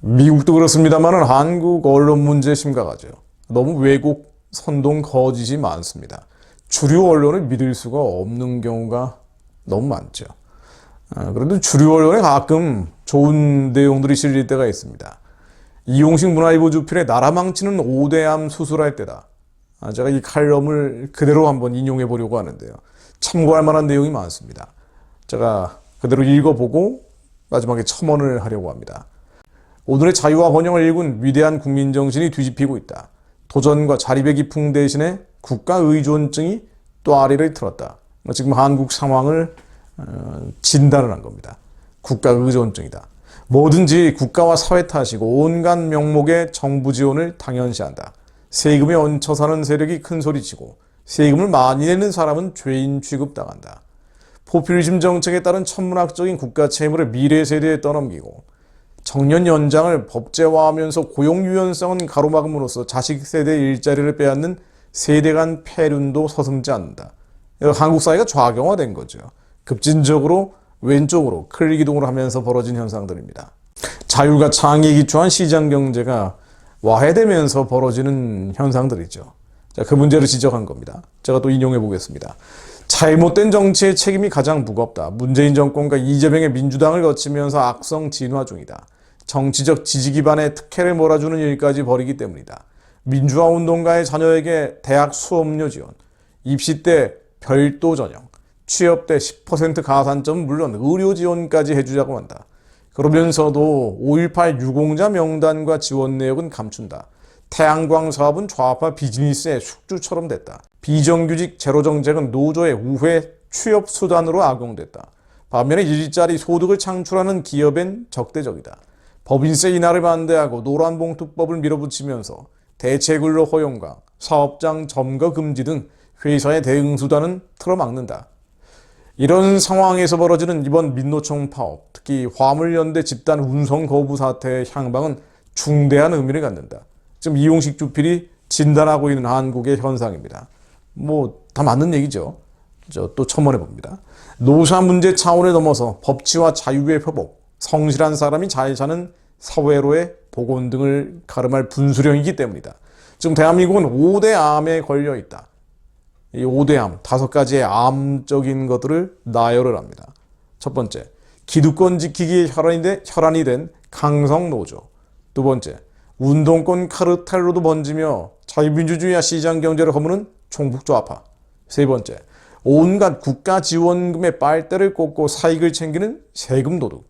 미국도 그렇습니다만 한국 언론 문제 심각하죠. 너무 왜곡, 선동, 거짓이 많습니다. 주류 언론을 믿을 수가 없는 경우가 너무 많죠. 아, 그래도 주류 언론에 가끔 좋은 내용들이 실릴 때가 있습니다. 이용식 문화일보 주필의 나라 망치는 5대암 수술할 때다. 아, 제가 이 칼럼을 그대로 한번 인용해 보려고 하는데요. 참고할 만한 내용이 많습니다. 제가 그대로 읽어보고 마지막에 첨언을 하려고 합니다. 오늘의 자유와 번영을 일군 위대한 국민 정신이 뒤집히고 있다. 도전과 자립의 기풍 대신에 국가 의존증이 또 아래를 틀었다. 지금 한국 상황을 어, 진단을 한 겁니다. 국가 의존증이다. 뭐든지 국가와 사회 탓이고 온갖 명목의 정부 지원을 당연시한다. 세금에 얹혀 사는 세력이 큰 소리치고 세금을 많이 내는 사람은 죄인 취급당한다. 포퓰리즘 정책에 따른 천문학적인 국가 채무를 미래 세대에 떠넘기고 정년 연장을 법제화하면서 고용 유연성은 가로막음으로써 자식 세대 일자리를 빼앗는 세대 간 폐륜도 서슴지 않는다. 한국 사회가 좌경화된 거죠. 급진적으로 왼쪽으로 클릭 이동을 하면서 벌어진 현상들입니다. 자율과 창의에 기초한 시장 경제가 와해되면서 벌어지는 현상들이죠. 자, 그 문제를 지적한 겁니다. 제가 또 인용해 보겠습니다. 잘못된 정치의 책임이 가장 무겁다. 문재인 정권과 이재명의 민주당을 거치면서 악성 진화 중이다. 정치적 지지 기반의 특혜를 몰아주는 일까지 벌이기 때문이다. 민주화 운동가의 자녀에게 대학 수업료 지원, 입시 때 별도 전형, 취업 때 10% 가산점 물론 의료 지원까지 해주자고 한다. 그러면서도 5.18 유공자 명단과 지원 내역은 감춘다. 태양광 사업은 좌파 비즈니스의 숙주처럼 됐다. 비정규직 제로 정책은 노조의 우회 취업 수단으로 악용됐다. 반면에 일자리 소득을 창출하는 기업엔 적대적이다. 법인세 인하를 반대하고 노란봉투법을 밀어붙이면서 대체근로 허용과 사업장 점거 금지 등 회사의 대응 수단은 틀어막는다. 이런 상황에서 벌어지는 이번 민노총 파업, 특히 화물연대 집단 운송 거부 사태의 향방은 중대한 의미를 갖는다. 지금 이용식 주필이 진단하고 있는 한국의 현상입니다. 뭐 다 맞는 얘기죠. 저 또 첨언해 봅니다. 노사 문제 차원에 넘어서 법치와 자유의 표복, 성실한 사람이 잘 사는 사회로의 복원 등을 가름할 분수령이기 때문이다. 지금 대한민국은 5대 암에 걸려 있다. 이 5대 암, 다섯 가지의 암적인 것들을 나열을 합니다. 첫 번째, 기득권 된, 혈안이 된 강성 노조. 두 번째, 운동권 카르텔로도 번지며 자유민주주의와 시장 경제를 허무는 총북좌파. 세 번째, 온갖 국가 지원금의 빨대를 꽂고 사익을 챙기는 세금 도둑.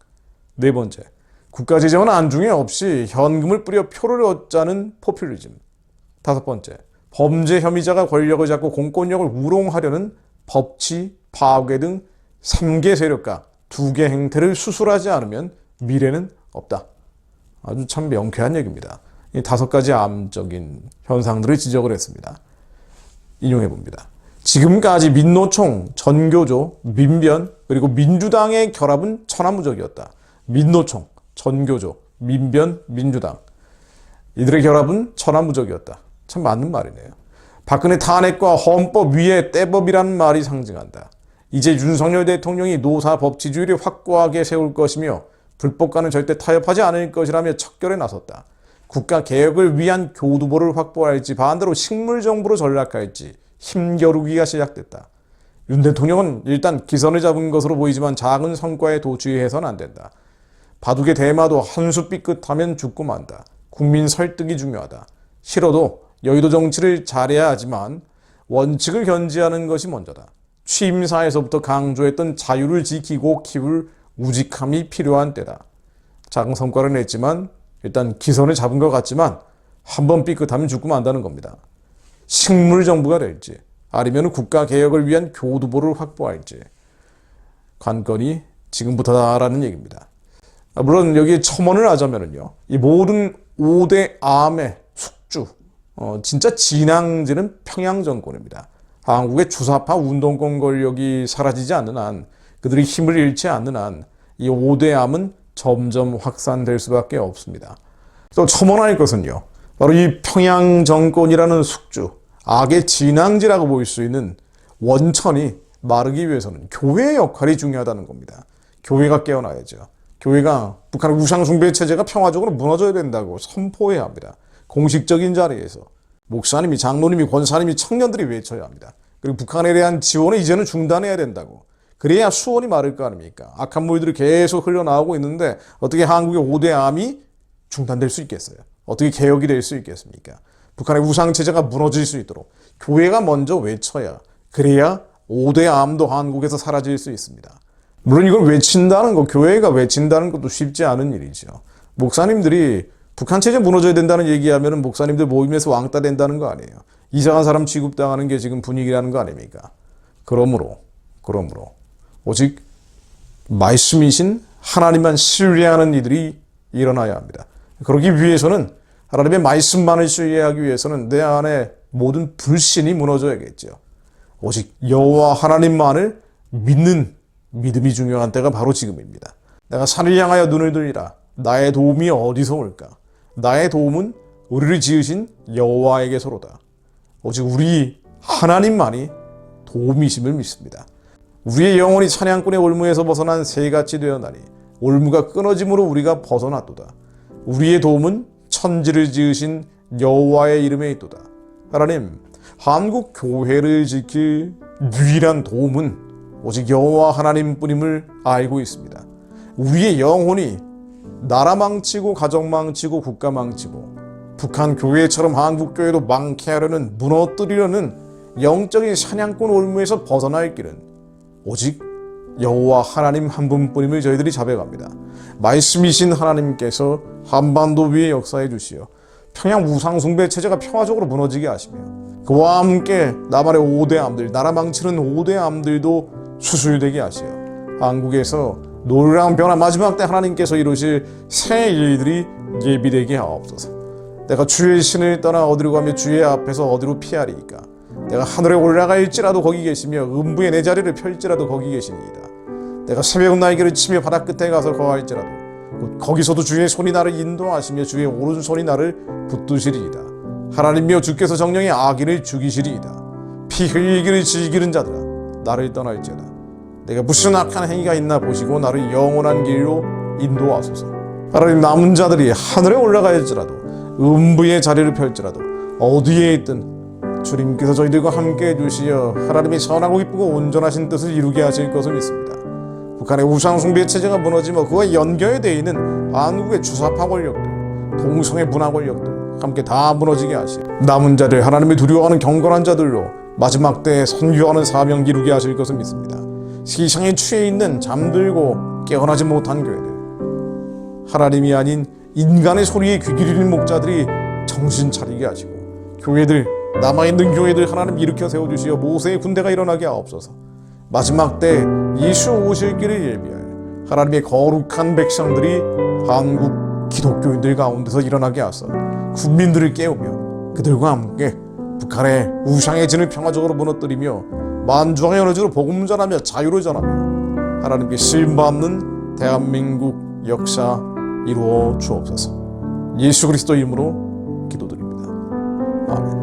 네 번째, 국가 재정은 안중에 없이 현금을 뿌려 표를 얻자는 포퓰리즘. 다섯 번째, 범죄 혐의자가 권력을 잡고 공권력을 우롱하려는 법치, 파괴 등 3개 세력과 2개 행태를 수술하지 않으면 미래는 없다. 아주 참 명쾌한 얘기입니다. 이 다섯 가지 암적인 현상들을 지적을 했습니다. 인용해 봅니다. 지금까지 민노총, 전교조, 민변, 그리고 민주당의 결합은 천하무적이었다. 민노총, 전교조, 민변, 민주당. 이들의 결합은 천하무적이었다. 참 맞는 말이네요. 박근혜 탄핵과 헌법 위에 떼법이라는 말이 상징한다. 이제 윤석열 대통령이 노사 법치주의를 확고하게 세울 것이며 불법과는 절대 타협하지 않을 것이라며 척결에 나섰다. 국가 개혁을 위한 교두보를 확보할지 반대로 식물 정부로 전락할지 힘겨루기가 시작됐다. 윤 대통령은 일단 기선을 잡은 것으로 보이지만 작은 성과에 도취해서는 안 된다. 바둑의 대마도 한 수 삐끗하면 죽고 만다. 국민 설득이 중요하다. 싫어도 여의도 정치를 잘해야 하지만 원칙을 견지하는 것이 먼저다. 취임사에서부터 강조했던 자유를 지키고 키울 우직함이 필요한 때다. 작은 성과를 냈지만 일단 기선을 잡은 것 같지만 한 번 삐끗하면 죽고 만다는 겁니다. 식물 정부가 될지 아니면 국가 개혁을 위한 교두보를 확보할지 관건이 지금부터다라는 얘기입니다. 아, 물론 여기 첨언을 하자면은요, 이 모든 5대 암의 숙주, 어, 진짜 진앙지는 평양 정권입니다. 한국의 주사파 운동권 권력이 사라지지 않는 한, 그들이 힘을 잃지 않는 한, 이 5대 암은 점점 확산될 수밖에 없습니다. 또 첨언할 것은요, 바로 이 평양 정권이라는 숙주, 악의 진앙지라고 볼수 있는 원천이 마르기 위해서는 교회의 역할이 중요하다는 겁니다. 교회가 깨어나야죠. 교회가 북한의 우상숭배 체제가 평화적으로 무너져야 된다고 선포해야 합니다. 공식적인 자리에서 목사님이 장로님이 권사님이 청년들이 외쳐야 합니다. 그리고 북한에 대한 지원을 이제는 중단해야 된다고. 그래야 수원이 마를 거 아닙니까? 악한 물들이 계속 흘러나오고 있는데 어떻게 한국의 5대 암이 중단될 수 있겠어요? 어떻게 개혁이 될 수 있겠습니까? 북한의 우상체제가 무너질 수 있도록 교회가 먼저 외쳐야 그래야 5대 암도 한국에서 사라질 수 있습니다. 물론 이걸 외친다는 거, 교회가 외친다는 것도 쉽지 않은 일이죠. 목사님들이 북한 체제 무너져야 된다는 얘기하면 목사님들 모임에서 왕따 된다는 거 아니에요. 이상한 사람 취급당하는 게 지금 분위기라는 거 아닙니까? 그러므로, 그러므로, 오직 말씀이신 하나님만 신뢰하는 이들이 일어나야 합니다. 그러기 위해서는 하나님의 말씀만을 신뢰하기 위해서는 내 안에 모든 불신이 무너져야겠죠. 오직 여호와 하나님만을 믿는 믿음이 중요한 때가 바로 지금입니다. 내가 산을 향하여 눈을 들리라. 나의 도움이 어디서 올까? 나의 도움은 우리를 지으신 여호와에게서로다. 오직 우리 하나님만이 도움이심을 믿습니다. 우리의 영혼이 사냥꾼의 올무에서 벗어난 새같이 되었나니 올무가 끊어짐으로 우리가 벗어났도다. 우리의 도움은 천지를 지으신 여호와의 이름에 있도다. 하나님, 한국 교회를 지킬 유일한 도움은 오직 여호와 하나님뿐임을 알고 있습니다. 우리의 영혼이 나라 망치고 가정 망치고 국가 망치고 북한 교회처럼 한국 교회도 망케 하려는 무너뜨리려는 영적인 사냥꾼 올무에서 벗어날 길은 오직 여호와 하나님 한 분뿐임을 저희들이 자백합니다. 말씀이신 하나님께서 한반도 위에 역사해 주시어 평양 우상 숭배 체제가 평화적으로 무너지게 하시며 그와 함께 나만의 5대 암들, 나라 망치는 5대 암들도 수술되게 하시어 한국에서 놀라운 변화 마지막 때 하나님께서 이루실 새 일들이 예비되게 하옵소서. 내가 주의 신을 떠나 어디로 가며 주의 앞에서 어디로 피하리이까? 내가 하늘에 올라갈지라도 거기 계시며 음부의 내 자리를 펼지라도 거기 계시니이다. 내가 새벽 날개를 치며 바다 끝에 가서 거할지라도 곧 거기서도 주의 손이 나를 인도하시며 주의 오른손이 나를 붙드시리이다. 하나님이여 주께서 정령의 악인을 죽이시리이다. 피 흘리기를 즐기는 자들아 나를 떠날지어다. 내가 무슨 악한 행위가 있나 보시고 나를 영원한 길로 인도하소서. 하나님 남은 자들이 하늘에 올라갈지라도 음부의 자리를 펼지라도 어디에 있든 주님께서 저희들과 함께 해주시어 하나님의 선하고 기쁘고 온전하신 뜻을 이루게 하실 것을 믿습니다. 북한의 우상숭배 체제가 무너지며 그와 연결되어 있는 한국의 주사파 권력들, 동성애 문화 권력들 함께 다 무너지게 하시고 남은 자들 하나님을 두려워하는 경건한 자들로 마지막 때에 선교하는 사명 이루게 하실 것을 믿습니다. 세상에 취해 있는 잠들고 깨어나지 못한 교회들 하나님이 아닌 인간의 소리에 귀 기울이는 목자들이 정신 차리게 하시고 교회들 남아있는 교회들 하나님 일으켜 세워주시어 모세의 군대가 일어나게 하옵소서. 마지막 때 예수 오실 길을 예비할 하나님의 거룩한 백성들이 한국 기독교인들 가운데서 일어나게 하사 국민들을 깨우며 그들과 함께 북한의 우상의 진을 평화적으로 무너뜨리며 만주왕의 연어주로 복음 전하며 자유를 전하며 하나님께 신받는 대한민국 역사 이루어 주옵소서. 예수 그리스도 이름으로 기도드립니다. 아멘